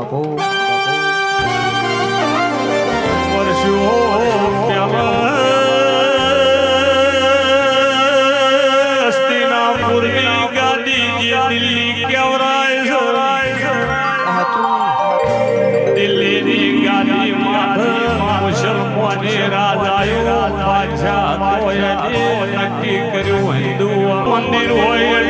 બાપુ. રાજાયો બાદશાહ તો નક્કી કર્યું હિન્દુ મંદિર હોય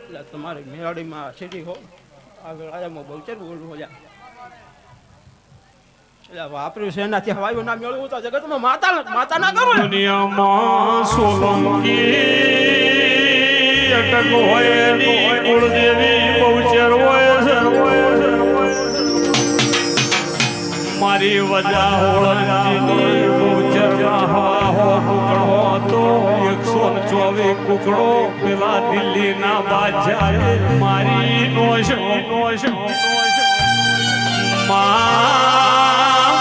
એટલે તમારે મેળાડીમાં સીટી હો આગળ આયામાં બહુચર બોલવું હોય એટલે વાપર્યું છે એનાથી હવાયું ના મેળવું તો જગતમાં માતા માતા ના કરો. દુનિયામાં સોલંકી અટક હોયની કુળદેવી બહુચર હોય મારી વજા હોળંજીની બહુચરમાં હવા હો હતો. એકસો ચોવીસ કુકડો પેલા દિલ્હીના બાદશાહે મારી નોશ નોશ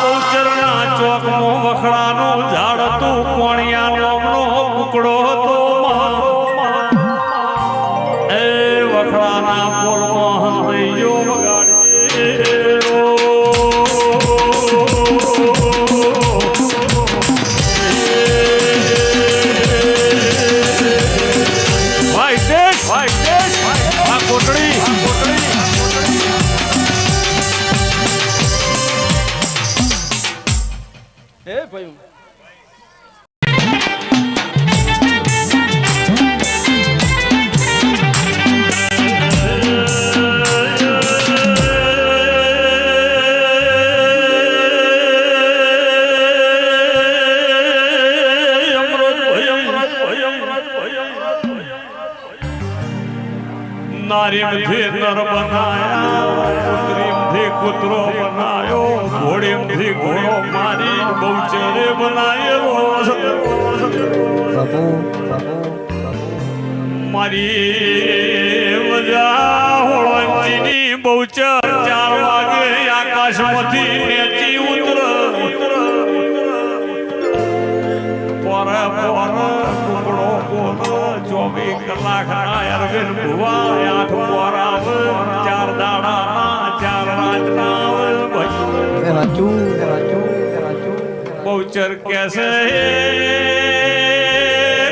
બહુચરના ચોકનો વખડાનું ઝાડ હતું. કોણિયા નામનો કુકડો હતો. હે ભાઈ નારીમથી નર બનાયા કુતરીમથી કૂતરો બનાયો ઘોડીમથી ઘોડો મારી બહુચરે બનાયેલો બાપુ મારી વજા હોળંચીની બહુચર ચાર વાગે पोचर कैसे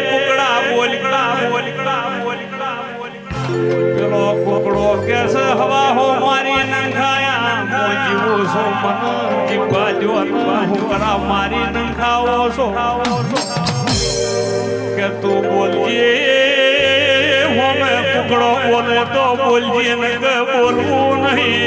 कुकड़ा बोल कड़ा बोल कड़ा बोल कड़ा बोल। चलो, कुकड़ो, कैसे हवा हो मारी नंखाया? मोजी वो सो मन जिब्बा जो हुकड़ा मारी नंखाओ सो। के तू बोल बोलिए हो मैं कुकड़ो बोले तो बोल बोलिए न बोलू नहीं।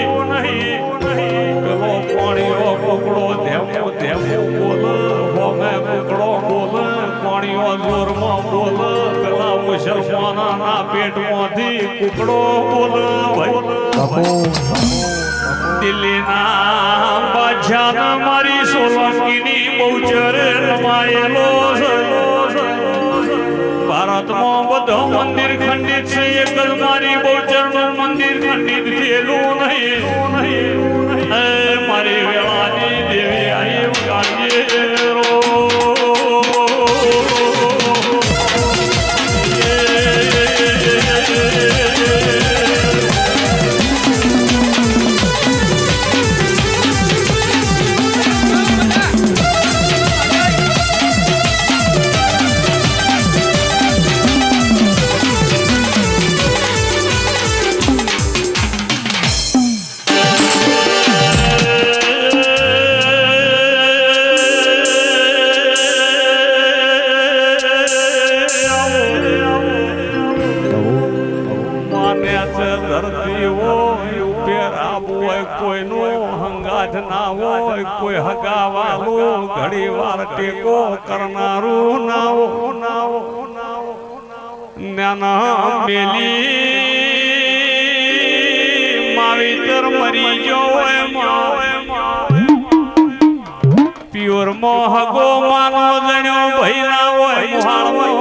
પેટમાંથી કુકડો બોલ ભાઈ. બાપુ. દિલ્હીના બાદશાહના મારી સોલંકીની બહુચર રમાયેલો ભારતમાં બધો મંદિર ખંડિત છે એક જ મારી બહુચરનું મંદિર ખંડિત થયેલું નહીં. નહીં મારી વેળાની ના હોય કોઈ હગાવાલું ઘડી વાર ટેકો કરનારું નાવો. નાવો નાના મેલી માવીતર મરી ગયો પ્યોર મોહગો માનો જણ્યો ભાળવા મોમાં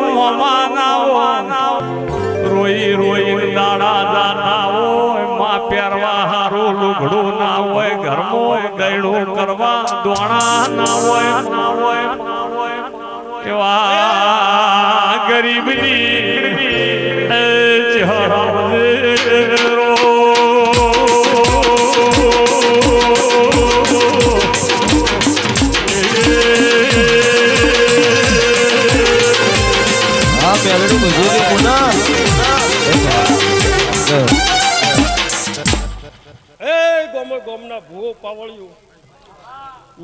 પહેરવા હારું લુગડું ના હોય, ઘરમાં ગયડું કરવા, દોણા ના હોય ના હોય એવા ગરીબની ચહેરો. હા ગોમના ભૂવો પાવળિયું.